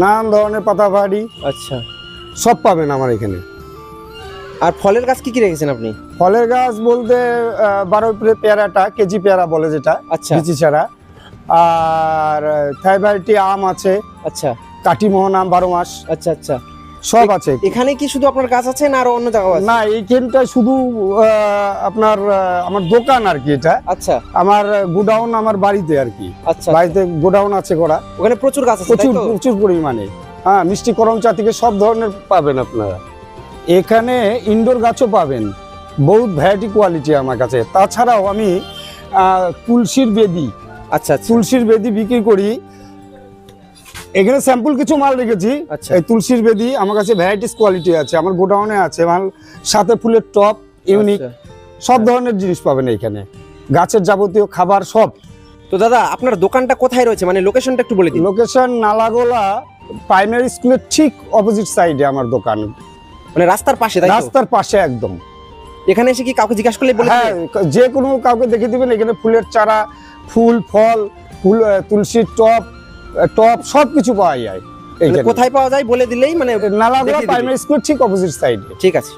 নানান ধরনের পাতাবাহারি। আচ্ছা। সব পাবেন আমার এখানে। আর ফলের গাছ কি কি রেখেছেন আপনি? ফলের গাছ বলতে বারো পেয়ারাটা কেজি পেয়ারা বলে যেটা আচ্ছা। কেজি ছাড়া। আর থাইভাইটি আম আছে। আচ্ছা। কাটিমোহন আম বারো মাস। আচ্ছা আচ্ছা। সব আছে। এখানে কি শুধু আপনার গাছ আছে না আরও অন্য জায়গাও আছে? না এইখানটা শুধু আপনার আমার দোকান আর কি এটা। আচ্ছা। আমার গোডাউন আমার বাড়িতে আর কি। আচ্ছা। বাড়িতে গোডাউন আছে করা। ওখানে প্রচুর গাছ আছে প্রচুর প্রচুর পরিমাণে। হ্যাঁ মিষ্টি করমচা থেকে সব ধরনের পাবেন আপনারা। এখানে ইনডোর গাছও পাবেন। বহুত ভ্যারাইটি কোয়ালিটি আমার কাছে। তাছাড়াও আমি তুলসীর বেদি। আচ্ছা আচ্ছা। তুলসীর বেদি বিক্রি করি। এখানে স্যাম্পল কিছু মাল রেখেছি। আচ্ছা। এই তুলসীর বেদি আমার কাছে ভ্যারাইটিস কোয়ালিটি আছে আমার গোডাউনে আছে মাল সাথে ফুলের টপ ইউনিক আচ্ছা। সব ধরনের জিনিস পাবেন এখানে গাছের যাবতীয় খাবার সব। তো দাদা আপনার দোকানটা কোথায় রয়েছে? মানে লোকেশনটা একটু বলে দিন। লোকেশন নালাগোলা প্রাইমারি স্কুলের ঠিক অপোজিট সাইডে আমার দোকান। মানে রাস্তার পাশে রাস্তার পাশে একদম। এখানে এসে কি কাউকে জিজ্ঞাসা করলে বলে হ্যাঁ যে কোনো কাউকে দেখে দিবেন এখানে ফুলের চারা ফুল ফল ফুল তুলসীর টপ টপ সব কিছু পাওয়া যায়। মানে কোথায় পাওয়া যায় বলে দিলেই মানে নালাগোড়া প্রাইমারি স্কুল ঠিক অপোজিট সাইডে ঠিক আছে।